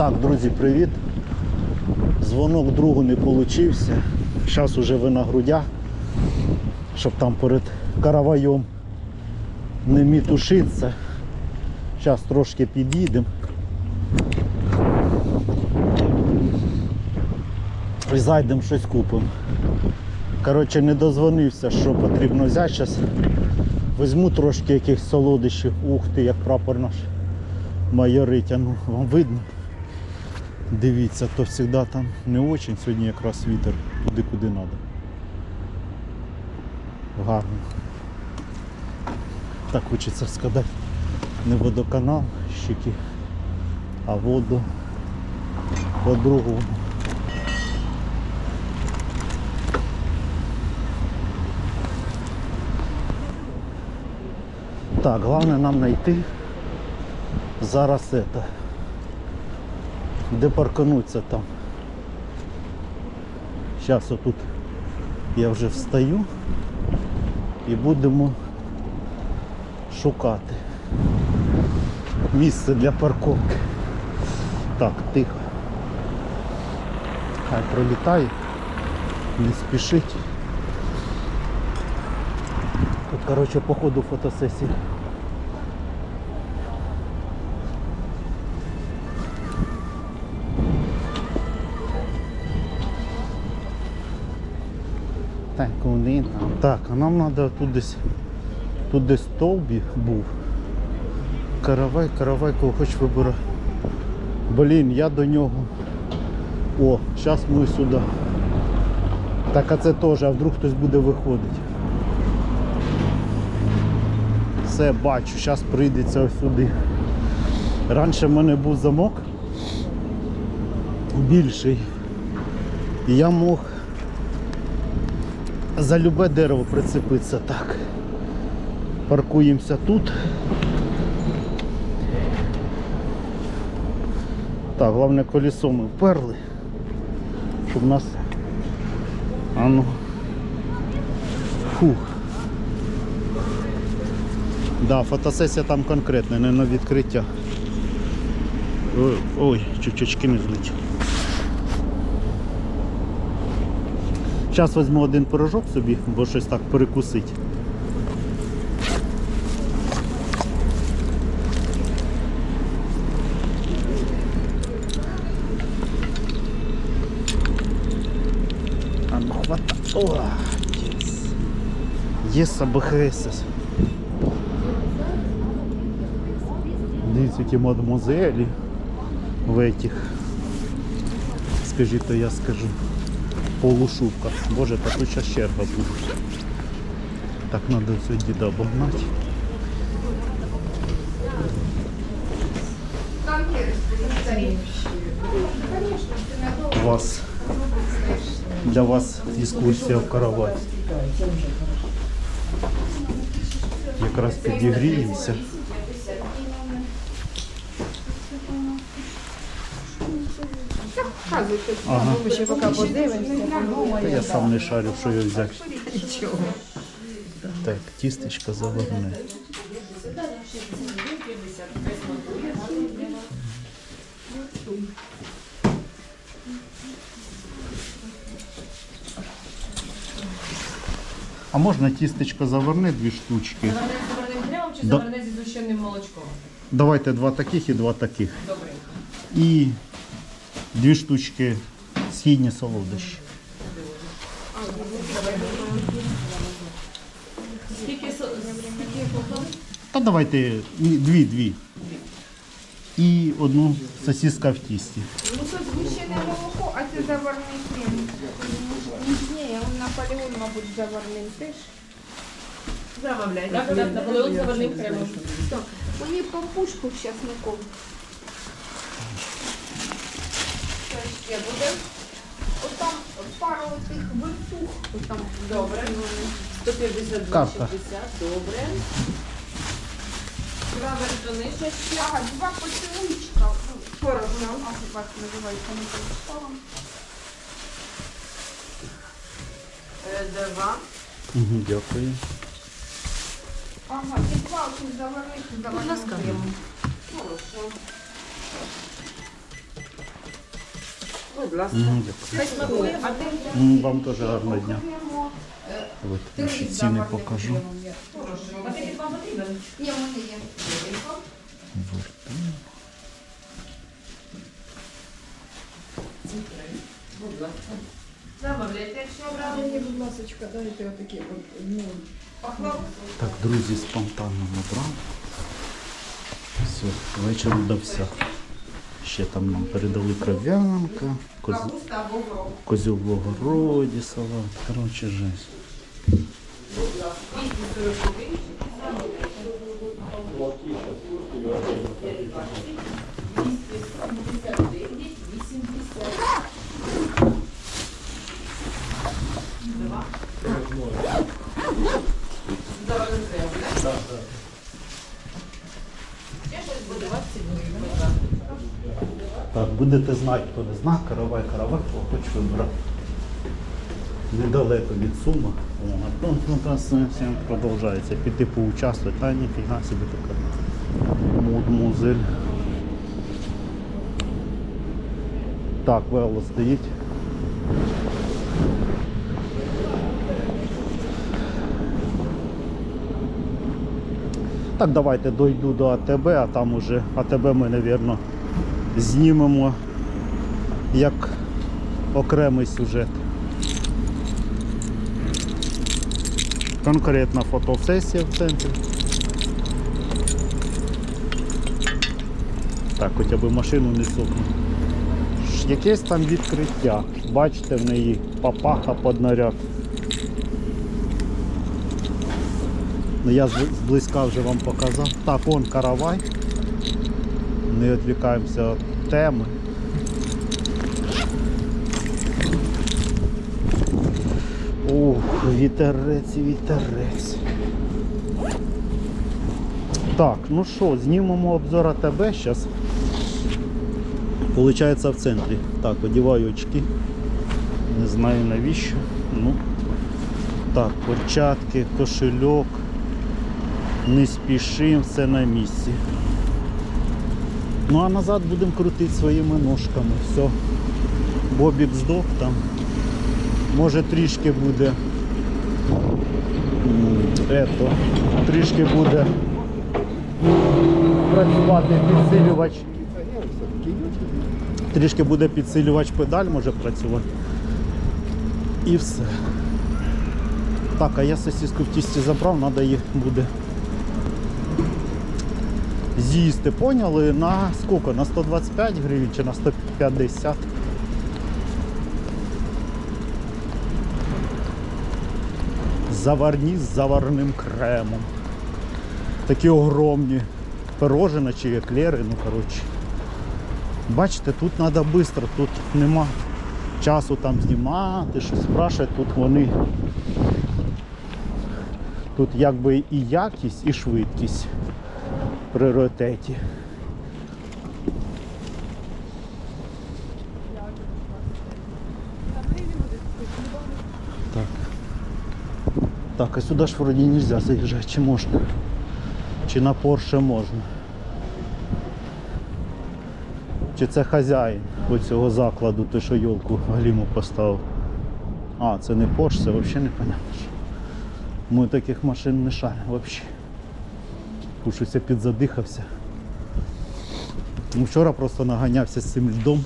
Так, друзі, привіт. Дзвонок другу не получився. Зараз уже ви на грудях, щоб там перед караваєм не мітушитися. Зараз трошки під'їдемо. І зайдемо щось купимо. Коротше, не дозвонився, що потрібно взяти. Зараз візьму трошки якихось солодощів. Ух ти, як прапор наш майорить. Ну, вам видно? Дивіться, то завжди там не очень, сьогодні якраз вітер туди, куди треба. Гарно. Так хочеться сказати. Не водоканал, щеки, а воду по-другому. Так, головне нам знайти зараз это. Де паркануться там. Зараз отут я вже встаю і будемо шукати місце для парковки. Так, тихо. Хай пролітає, не спішить. Тут, коротше, по ходу фотосесії. Так. А нам треба тут десь тут десь стовбі був. Каравай, каравай, кого хоч вибирай. Блін, я до нього. О, зараз ми сюди. Так, а це теж, а вдруг хтось буде виходити. Все, бачу, зараз прийдеться ось сюди. Раніше в мене був замок більший. І я мог за любе дерево прицепитися так. Паркуємося тут. Так, головне колесо ми вперли, щоб нас. А ну. Фух. Да, фотосесія там конкретна, не на відкриття. Ой, ой чучачки не злетіли. Зараз візьму один пирожок собі, бо щось так перекусить. А ну хвата. О, єс. Єс, АБХС. Дивіться, які мадемуазелі в этих. Скажіть, то я скажу полушубках. Боже, та тут зараз черга буде. Так треба все діда обогнати. У вас для вас екскурсія в каравай. Якраз підігріємося. Ага. ми ще поки подивимося. Та я сам не шарю, що його взяти. Так, тістечко заварне. А можна тістечко заварне дві штучки? Заварне з заварним кремом чи Да. зі згущеним молочком? Давайте два таких і два таких. Добре. І дві штучки східні солодощі. Скільки? Та давайте ні, дві, дві. І одну сосиска в тісті. Ну тут згущене молоко, а це заварний крем. Ні, он Наполеон, мабуть, заварним теж. Замовляйте. Так, так, Наполеон заварним кремом. Так, мені пампушку з часником. Що ще буде? Отам пару тих вертух. Отам. Добре. 150, Карта. 260, добре. Ще ще. Ага, два поцілунчика. Порожно. А хіба це називається не прочитала. Е, Два. Угу, дякую. Ага, і два тут заварних з ласка. кремом. Хорошо. будь ласка. Мгм, дякую. М, Вам теж гарного дня. От, ще ціни покажу. Пакетик вам потрібен? Ні, в мене є. Будь ласка. Замовляйте, якщо обрали. Мені, будь ласка, дайте отакі от, ну, Пахлаву. Так, друзі, спонтанно набрав. Все, вечір вдався. Ще там нам передали кров'янка, коз... Козю в огороді, салат. Коротше, жесть. 241. Так, будете знати, хто не знає, каравай, каравай, хто хоче вибрати. Недалеко від сума. Все продовжується. Піти поучаствувати, та ніфіга собі така мудмузель. Так, вело стоїть. Так, давайте дойду до АТБ, а там уже АТБ ми, мабуть, знімемо як окремий сюжет. Конкретна фотосесія в центрі. Так, хоча б машину не сукну. Якесь там відкриття. Бачите, в неї папаха під наряд. Ну, я зблизька вже вам показав. Так, он каравай. Не відвлікаємося від теми. Ух, вітерець, вітерець. Так, ну що, знімемо обзор АТБ зараз. Получається в центрі. Так, одіваю очки. Не знаю навіщо. Ну. Так, перчатки, кошельок. Не спішимо, все на місці. Ну а назад будемо крутити своїми ножками. Все. Бобік здох там. Може трішки буде. Ето, трішки буде працювати підсилювач. Трішки буде підсилювач педаль, може працювати. І все. Так, а я сосиску в тісті забрав, треба їх буде з'їсти, поняли? На скільки? На 125 гривень чи на 150? Заварні з заварним кремом. Такі огромні пирожина чи еклери, ну коротше. Бачите, тут треба швидко, тут нема часу там знімати, щось спрашувати, тут вони. Тут якби і якість, і швидкість пріоритеті. Так. Так, а сюди ж вроді не можна заїжджати, чи можна? Чи на Порше можна? Чи це хазяїн оцього закладу, той, що йолку гліму поставив? А, це не Порш, це взагалі не понятно. Ми таких машин не шаримо взагалі. Пушуся підзадихався. Ну, Вчора просто наганявся з цим льдом.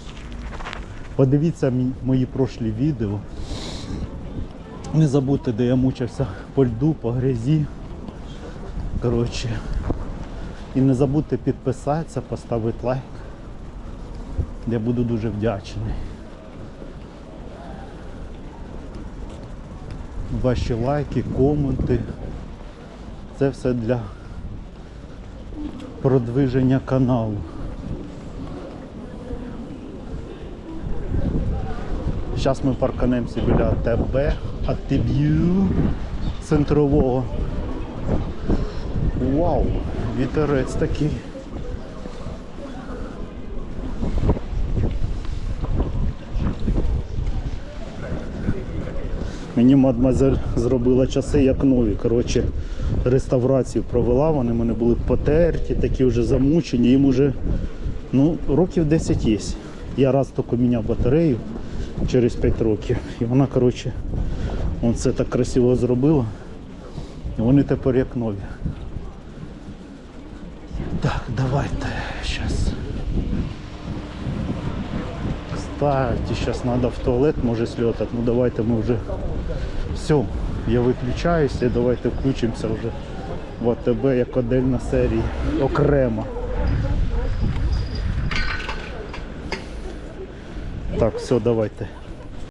Подивіться мої прошлі відео. Не забудьте, де я мучився по льду, по грязі. Коротше. І не забудьте підписатися, поставити лайк. Я буду дуже вдячний. Ваші лайки, коменти. Це все для продвиження каналу. Зараз ми парканемося біля АТБ, АТБ'ю центрового. Вау, вітерець такий. Мені мадмазель зробила часи як нові. Коротше, реставрацію провела, вони в мене були потерті, такі вже замучені, їм уже ну, років 10 є. Я раз тільки міняв батарею через 5 років. І вона, коротше, он це так красиво зробила. І вони тепер як нові. Так, давайте зараз. Кстати, сейчас надо в туалет, може сльотати. Ну давайте ми вже. Все, я виключаюся, давайте включимося вже в АТБ як отдельна серія. Окремо. Так, все, давайте.